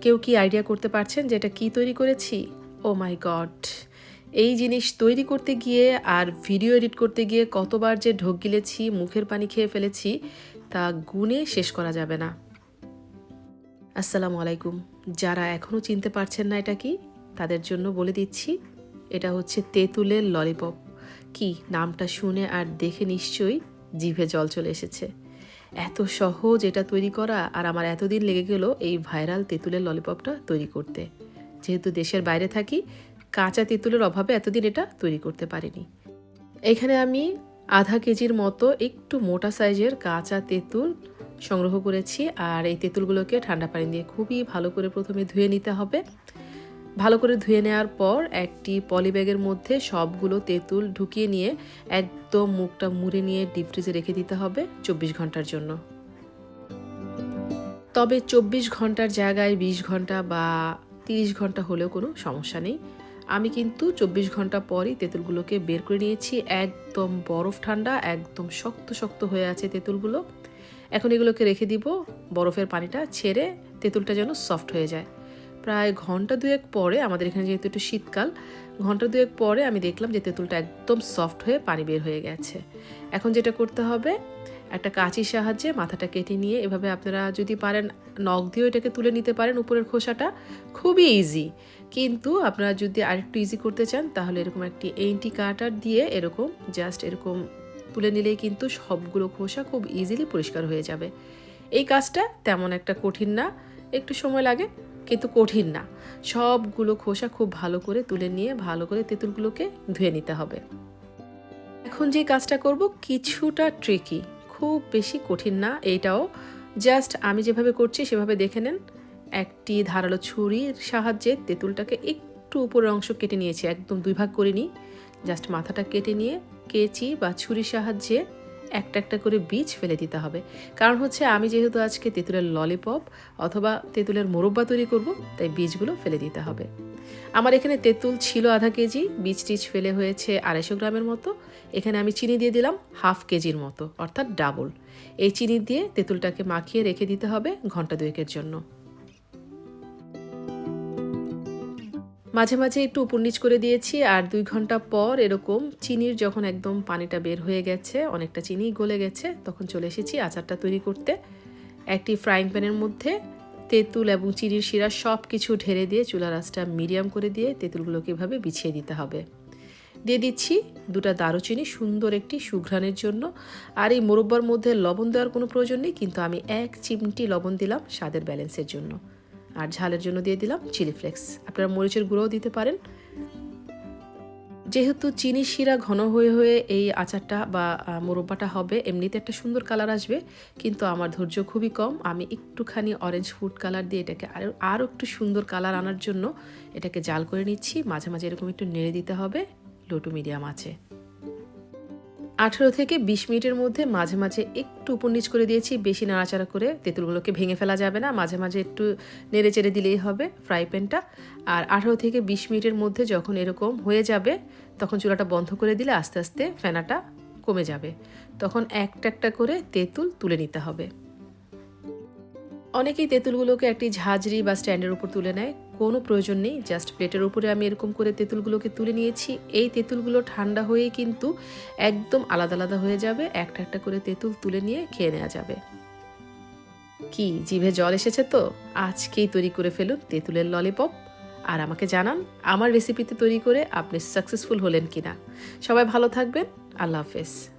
কেউ কি আইডিয়া করতে পারছেন যে এটা কী তৈরি করেছি? ও মাই গড এই জিনিস তৈরি করতে গিয়ে আর ভিডিও এডিট করতে গিয়ে কতবার যে ঢোক গিলেছি, মুখের পানি খেয়ে ফেলেছি, তা গুণে শেষ করা যাবে না। আসসালামু আলাইকুম। যারা এখনও চিনতে পারছেন না এটা কি, তাদের জন্য বলে দিচ্ছি, এটা হচ্ছে তেঁতুলের ললিপপ কি, নামটা শুনে আর দেখে নিশ্চয়ই জিভে জল চলে এসেছে। এত সহজ এটা তৈরি করা আর আমার এতদিন লেগে গেল এই ভাইরাল তেঁতুলের ললিপপটা তৈরি করতে। যেহেতু দেশের বাইরে থাকি, কাঁচা তেঁতুলের অভাবে এতদিন এটা তৈরি করতে পারিনি। এখানে আমি আধা কেজির মতো একটু মোটা সাইজের কাঁচা তেঁতুল সংগ্রহ করেছি আর এই তেঁতুলগুলোকে ঠান্ডা পানি দিয়ে খুবই ভালো করে প্রথমে ধুয়ে নিতে হবে। ভালো করে ধুয়ে নেওয়ার পর একটি পলিব্যাগের মধ্যে সবগুলো তেঁতুল ঢুকিয়ে নিয়ে একদম মুখটা মুড়ে নিয়ে ডিপ ফ্রিজে রেখে দিতে হবে চব্বিশ ঘণ্টার জন্য। তবে চব্বিশ ঘণ্টার জায়গায় বিশ ঘণ্টা বা তিরিশ ঘণ্টা হলেও কোনো সমস্যা নেই। আমি কিন্তু চব্বিশ ঘণ্টা পরই তেঁতুলগুলোকে বের করে নিয়েছি। একদম বরফ ঠান্ডা, একদম শক্ত শক্ত হয়ে আছে তেঁতুলগুলো। এখন এগুলোকে রেখে দিব। বরফের পানিটা ছেড়ে তেঁতুলটা যেন সফট হয়ে যায়। প্রায় ঘণ্টা দুয়েক পরে আমাদের এখানে যেহেতু একটু শীতকাল, ঘণ্টা দুয়েক পরে আমি দেখলাম যে তেঁতুলটা একদম সফট হয়ে পানি বের হয়ে গেছে। এখন যেটা করতে হবে, একটা কাঁচির সাহায্যে মাথাটা কেটে নিয়ে এভাবে আপনারা যদি পারেন নখ দিয়েও এটাকে তুলে নিতে পারেন উপরের খোসাটা, খুবই ইজি কিন্তু আপনারা যদি আরেকটু ইজি করতে চান, তাহলে এরকম একটি এন্টি কাটার দিয়ে এরকম জাস্ট এরকম তুলে নিলেই কিন্তু সবগুলো খোসা খুব ইজিলি পরিষ্কার হয়ে যাবে। এই কাজটা তেমন একটা কঠিন না, একটু সময় লাগে কিন্তু কঠিন না। সবগুলো খোসা খুব ভালো করে তুলে নিয়ে ভালো করে তেঁতুলগুলোকে ধুয়ে নিতে হবে। এখন যে কাজটা করব কিছুটা ট্রিকি খুব বেশি কঠিন না এইটাও। জাস্ট আমি যেভাবে করছি সেভাবে দেখে নেন। একটি ধারালো ছুরির সাহায্যে তেঁতুলটাকে একটু উপরের অংশ কেটে নিয়েছি, একদম দুই ভাগ করে নিই। জাস্ট মাথাটা কেটে নিয়ে কেচি বা ছুরির সাহায্যে একটা একটা করে বীজ ফেলে দিতে হবে। কারণ হচ্ছে আমি যেহেতু আজকে তেঁতুলের ললিপপ অথবা তেঁতুলের মোরব্বা তৈরি করব, তাই বীজগুলো ফেলে দিতে হবে। আমার এখানে তেঁতুল ছিল আধা কেজি, বীজ টিজ ফেলে হয়েছে আড়াইশো গ্রামের মতো। এখানে আমি চিনি দিয়ে দিলাম হাফ কেজির মতো, অর্থাৎ ডাবল এই চিনি দিয়ে তেঁতুলটাকে মাখিয়ে রেখে দিতে হবে ঘণ্টা দুয়েকের জন্য। মাঝে মাঝে একটু উপর নিচ করে দিয়েছি আর দুই ঘণ্টা পর এরকম চিনির যখন একদম পানিটা বের হয়ে গেছে, অনেকটা চিনি গলে গেছে, তখন চলে এসেছি আচারটা তৈরি করতে। একটি ফ্রাইং প্যানের মধ্যে তেঁতুল এবং চিনির শিরা সব কিছু ঢেলে দিয়ে চুলার আঁচটা মিডিয়াম করে দিয়ে তেঁতুলগুলোকে এভাবে বিছিয়ে দিতে হবে। দিয়ে দিচ্ছি দুটা দারুচিনি সুন্দর একটি সুঘ্রাণের জন্য। আর এই মোরব্বার মধ্যে লবণ দেওয়ার কোনো প্রয়োজন নেই, কিন্তু আমি এক চিমটি লবণ দিলাম স্বাদের ব্যালেন্সের জন্য। আর ঝালের জন্য দিয়ে দিলাম চিলি ফ্লেক্স। আপনারা মরিচের গুঁড়োও দিতে পারেন। যেহেতু চিনি শিরা ঘন হয়ে হয়ে এই আচারটা বা মোরব্বাটা হবে, এমনিতে একটা সুন্দর কালার আসবে, কিন্তু আমার ধৈর্য খুবই কম। আমি একটুখানি অরেঞ্জ ফুড কালার দিয়ে এটাকে আরও আরও একটু সুন্দর কালার আনার জন্য এটাকে জাল করে নিচ্ছি। মাঝে মাঝে এরকম একটু নেড়ে দিতে হবে। লো টু মিডিয়াম আছে। আঠেরো থেকে বিশ মিনিটের মধ্যে মাঝে মাঝে একটু উপর নিচ করে দিয়েছি, বেশি নাড়াচাড়া করে তেঁতুলগুলোকে ভেঙে ফেলা যাবে না, মাঝে মাঝে একটু নেড়ে চেড়ে দিলেই হবে ফ্রাই প্যানটা। আর আঠেরো থেকে বিশ মিনিটের মধ্যে যখন এরকম হয়ে যাবে, তখন চুলাটা বন্ধ করে দিলে আস্তে আস্তে ফেনাটা কমে যাবে। তখন একটা একটা করে তেঁতুল তুলে নিতে হবে। অনেকেই তেঁতুলগুলোকে একটি ঝাঁঝরি বা স্ট্যান্ডের উপর তুলে নেয়। কোনো প্রয়োজন নেই জাস্ট প্লেটের উপরে আমি এরকম করে তেঁতুলগুলোকে তুলে নিয়েছি। এই তেঁতুলগুলো ঠান্ডা হয়েই কিন্তু একদম আলাদা আলাদা হয়ে যাবে, একটা একটা করে তেঁতুল তুলে নিয়ে খেয়ে নেওয়া যাবে। কি, জিভে জল এসেছে তো? আজকেই তৈরি করে ফেলুন তেঁতুলের ললিপপ। আর আমাকে জানান আমার রেসিপিতে তৈরি করে আপনি সাকসেসফুল হলেন কিনা। সবাই ভালো থাকবেন, আল্লাহ হাফেজ।